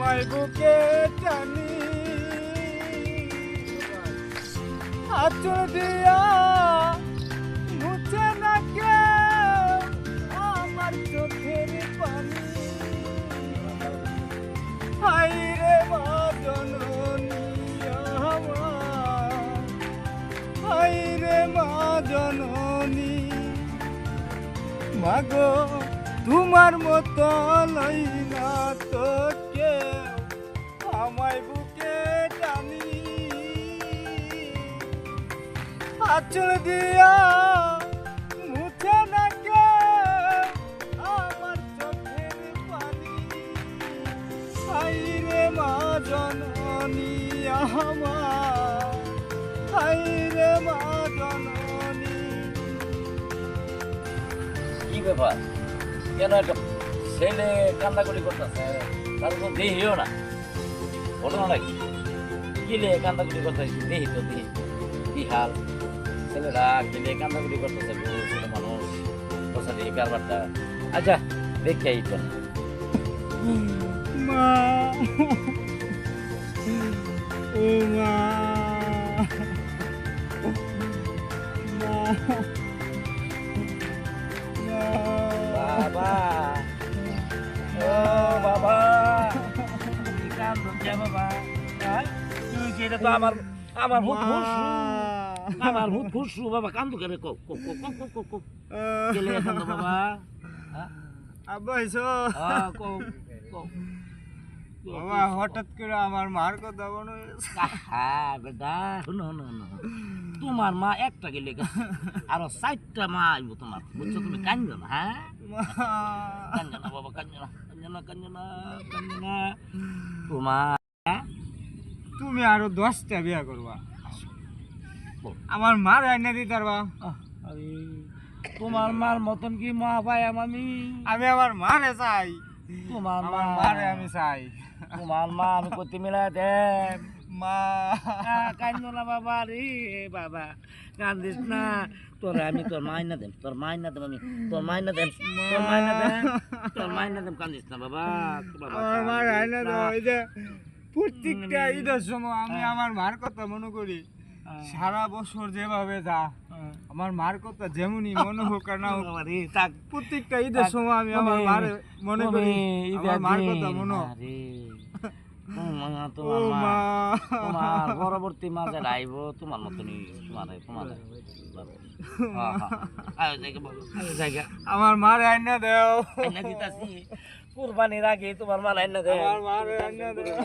আমায় বুকে টানি। আচর দিয়া মুছে না কেউ আমার চোখের পানি। হাই রে আমার। হাই রে মা জননী মাগো, তোমার মতো লই না তো আমায় বুকে টানি। আচল দিয়া মুছে না কেউ আমার চোখের পানি। হাই রে মা জননী আমার। হাই রে মা জননী। কি ব্যাপার? কেন একটা ছেলে কান্দাকুটি করতেছে? তার তো দেহিও না। ঘটনা নাকি কিলে কান্দাকুটি করতেছে দেহি তো দেহি কি হাল ছেলেরা কিলে কান্দাকুটি করতেছে বউ ছেলে মানুষ তোর সাথে এই কারবারটা আচ্ছা দেখে এই তো মা ও মা মা তো আমার আমার ভূত ফুসু। আমার ভূত ফুসু বাবা কান্দু কেন? কো কো কো কো কো কো কো। কেলে বাবা। হ্যাঁ? আব্বা এসো। কো কো বাবা হঠাৎ করে আমার মার কথা মনে। হ্যাঁ বেটা শুনো শুনো শুনো তোমার মা একটা গেলে আরও চারটা মা আইব তোমার। বুঝছ তুমি কান্দো না হ্যাঁ? কান্দো না বাবা কান্দো না কান্দো না কান্দো না কান্দো না। তোমার তুমি আরও দশটা বিয়া করবা। আমার মার আইনা দিতে পারবা। তোমার মার মতন কি মা পাই আমি আমি আমার মারে চাই। তোমার মা। মারে আমি চাই। তোমার মা আমি করতে মিলা দেন। মা। কান্দো না বাবা রে বাবা। কান্দিস না। তোর আমি তোর মাইনা দেম তোর মাইনা দেম আমি। তোর মাইনা দেম তোর মাইনা দেম তোর মাইনা দেম কান্দিস না বাবা। বাবা আমার মার আইনা প্রত্যেকটা ঈদের সময় আমি আমার মার কথা মনে করি। সারা বছর যেভাবে যা আমার মার কথা যেমনই মনে হোক আর না হোক। প্রত্যেকটা ঈদের সময় আমি আমার মারে মনে করি আমার মার কথা মনে তোমার পরবর্তী মাঝে আইব তোমার মতনই হ্যাঁ হ্যাঁ। আমার মার আইনা দেও। আইনা দিতাছি। কুরবানির আগে তোমার আইনা আমার মার আইনা দেও।